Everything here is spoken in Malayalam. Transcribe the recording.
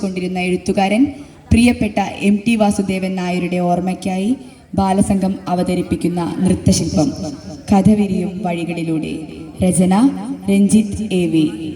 ആലപിച്ചുകൊണ്ടിരുന്ന എഴുത്തുകാരൻ പ്രിയപ്പെട്ട എം ടി വാസുദേവൻ നായരുടെ ഓർമ്മയ്ക്കായി ബാലസംഘം അവതരിപ്പിക്കുന്ന നൃത്തശില്പം. കഥവിരിയും വഴികളിലൂടെ. രചന രഞ്ജിത്ത് എ വി.